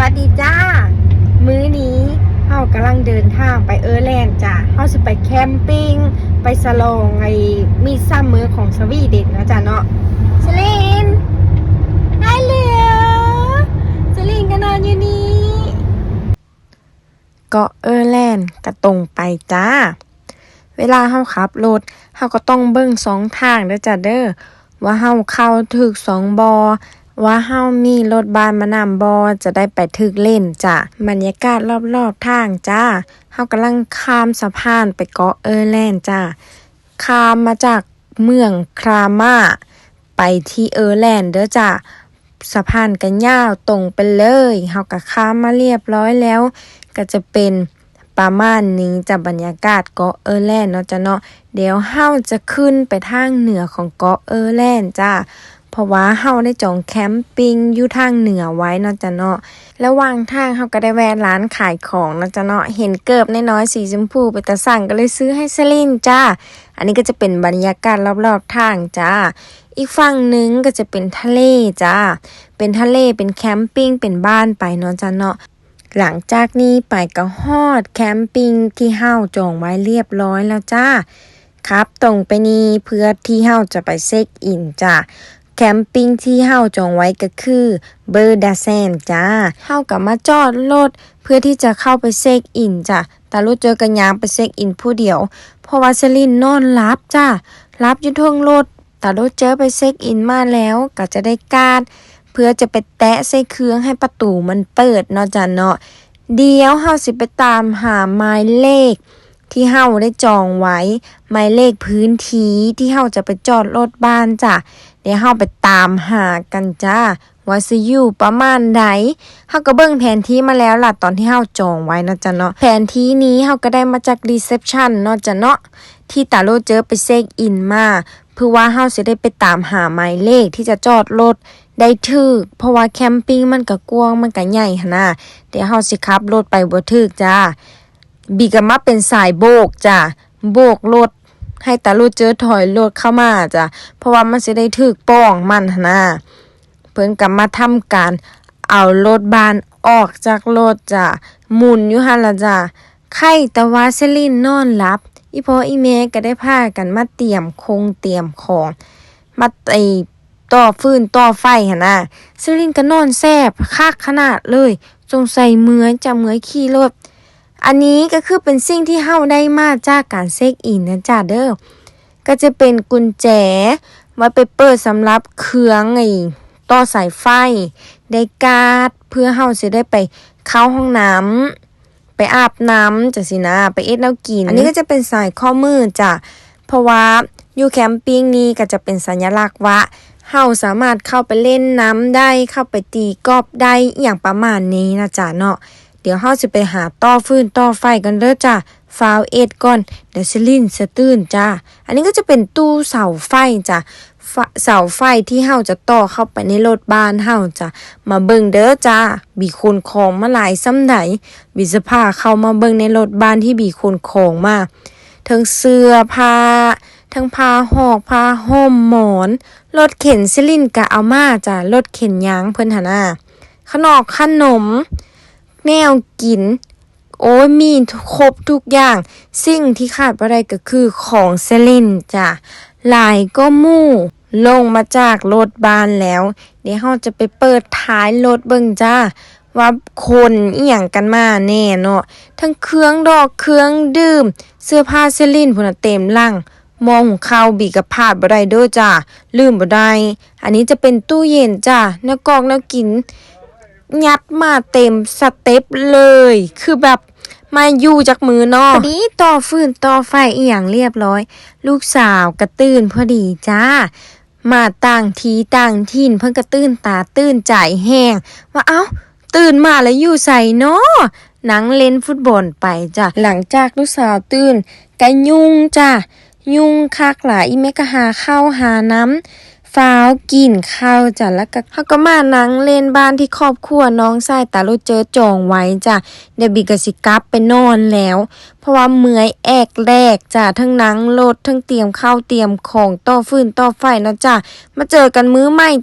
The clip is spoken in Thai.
วัสดีจ้า มื้อนี้เฮากำลังเดินทางไปเออร์แลนด์จ้ะเฮาสิไปแคมปิ้ง ไปสลองไอ้มีซัมเมอร์ของสวีเดนนะจ๊ะเนาะสลินได้เหลือสลินก็นอนอยู่นี่เกาะเออร์แลนด์ก็ตรงไปจ้า เวลาเฮาขับรถเฮาก็ต้องเบิ่งสองทางเด้อจ้ะเด้อว่าเฮาเข้าถึกสองบอ ว่าเฮามีรถบ้านมานำบอจะได้ไปถึกเล่นจ้ะบรรยากาศรอบๆทางจ้าเฮากำลังข้ามสะพานไปเกาะเออร์แลนด์จ้าข้ามมาจากเมืองครามาไปที่เออร์แลนด์เด้อจ้าสะพานกันยาวตรงไปเลยเฮาก็ข้ามมาเรียบร้อยแล้ว ก็จะเป็นประมาณนี้จากบรรยากาศเกาะเออร์แลนด์เนาะจ้ะเนาะเดี๋ยวเฮาจะขึ้นไปทางเหนือของเกาะเออร์แลนด์จ้า เพราะว่าเฮาได้จองแคมปิ้งอยู่ทางเหนือไว้เนาะจ้ะเนาะระหว่างทางเฮาก็ได้แวะร้านขายของเนาะจ้ะเนาะเห็นเกิบน้อยๆสีชมพูไปตะสั่งก็เลยซื้อให้เซลินจ้า อันนี้ก็จะเป็นบรรยากาศรอบๆทางจ้า อีกฝั่งหนึ่งก็จะเป็นทะเลจ้า เป็นทะเลเป็นแคมปิ้งเป็นบ้านไปเนาะจ้ะเนาะหลังจากนี้ไปก็ฮอดแคมปิ้งที่เฮาจองไว้เรียบร้อยแล้วจ้าครับตรงไปนี้เพื่อที่เฮาจะไปเช็คอินจ้า แคมปิ้งที่เฮาจองไว้ก็คือเบอร์ดาแซนจ้าเฮากับมาจอดรถเพื่อที่จะเข้าไปเช็คอินจ้ะแต่รถเจอกันยามไปเช็คอินผู้เดียว เพราะว่าเซลินนอนรับจ้ารับอยู่ทงรถแต่รถเจอไปเช็คอินมาแล้วก็จะได้การดเพื่อจะไปแตะใส่เครื่องให้ประตูมันเปิดเนาะจ้ะเนาะเดี๋ยวเฮาสิไปตามหาหมายเลข ที่เฮาได้จองไว้หมายเลขพื้นที่ที่เฮาจะไปจอดรถบ้านจ้ะเดี๋ยวเฮาไปตามหากันจ้าว่าสิอยู่ประมาณใดเฮาก็เบิ่งแผนที่มาแล้วล่ะตอนที่เฮาจองไว้นะจ๊ะเนาะแผนที่นี้เฮาก็ได้มาจากรีเซพชันเนาะจ้ะเนาะที่ตาโลเจอไปเช็คอินมาเพื่อว่าเฮาสิได้ไปตามหาหมายเลขที่จะจอดรถได้ถึกเพราะว่าแคมปิ้งมันก็กว้างมันก็ใหญ่หนะเดี๋ยวเฮาสิขับรถไปบ่ถึกจ้า บีก็มาเป็นสายโบกจ้ะโบกรถให้ตาลูกเจอถอยรถเข้ามาจ้ะเพราะว่ามันสิได้ถึกป้องมันนะเพิ่นก็มาทำการเอารถบานออกจากรถจ้ะหมุนอยู่หันละจ้ะไข่ต่ว่าเซลินนอนหลับ อีพออีแม่ก็ได้พากันมาเตรียมคงเตรียมของ มาไอต่อฟืนต่อไฟหนะเซลินก็นอนแซบคักขนาดเลยสงใสัยเมือยจะเมือยขี่รถ อันนี้ก็คือเป็นสิ่งที่เฮาได้มาจากการเซ็กอินนะจ้าเด้อ ก็จะเป็นกุญแจไว้ไปเปิดสำหรับเครื่องไอ้ต่อสายไฟ ได้การ์ดเพื่อเฮาสิได้ไปเข้าห้องน้ำไปอาบน้ำจังสินะ ไปเอ็ดแนวกิน อันนี้ก็จะเป็นสายข้อมือจ้ะ เพราะว่าอยู่แคมปิ้งนี้ก็จะเป็นสัญลักษณ์ว่าเฮาสามารถเข้าไปเล่นน้ำได้เข้าไปตีกอล์ฟได้อย่างประมาณนี้นะจ๊ะเนาะ เดี๋ยวเฮาสิไปหาต่อฟืนต่อไฟกันเด้อจ้ะฟาวเอ็ดก่อนเดี๋ยวซิลินสะตื่นจ้า อันนี้ก็จะเป็นตู้เสาไฟจ้ะเสาไฟที่เฮาจะต่อเข้าไปในรถบ้านเฮาจ้ะมาเบิ่งเด้อจ้าบีคนของมาหลายซ้ำใดบีจะพาเข้ามาเบิ่งในรถบ้านที่บีคนของมาทั้งเสื้อผ้าทั้งผ้าหอกผ้าห่มหมอนรถเข็นซิลินกะเอามาจ้ะรถเข็นยางเพิ่นหนน่ะขนมขนม แนวกิน โอ้ยมีครบทุกอย่าง สิ่งที่ขาดบ่ได้ก็คือของเซลินจ้ะหลายก็มู่ลงมาจากรถบานแล้ว เดี๋ยวเราจะไปเปิดท้ายรถเบิ่งจ้าว่าคนเอียงกันมาแน่เนาะทั้งเครื่องดอกเครื่องดื่ม เสื้อผ้าเซลินพุ่นเต็มลังมองหุงข้าวบีกับพาดบ่ได้เด้อจ้าลืมบ่ได้ อันนี้จะเป็นตู้เย็นจ้าเนื้อกอกนื้อกิน ยัดมาเต็มสเต็ปเลย คือแบบมาอยู่จากมือนอกพอดีต่อฟืนต่อไฟอีหยังเรียบร้อย ลูกสาวกระตื่นพอดีจ้า มาต่างทีต่างถิ่นเพิ่นกระตื่นตาตื่นใจแห้งว่าเอ้าตื่นมาแล้วอยู่ใส่เนาะหนังเล่นฟุตบอลไปจ้ะหลังจากลูกสาวตื่นก็ยุ่งจ้ะยุ่งคักหลายอีแม่ก็หาข้าวหาน้ำ ฟ้าวกินข้าวจ้ะแล้วก็เขาก็มานั่งเล่นบ้านที่ครอบครัวน้องชายตาลูเจอจองไว้จ้ะเดี๋ยวบีกสิกลับไปนอนแล้ว เพราะว่าเมื่อยแอกแรกจ้ะทั้งนังรถทั้งเตรียมข้าวเตรียมของต่อฟืนต่อไฟเนาะจ้ะมาเจอกันมื้อใหม่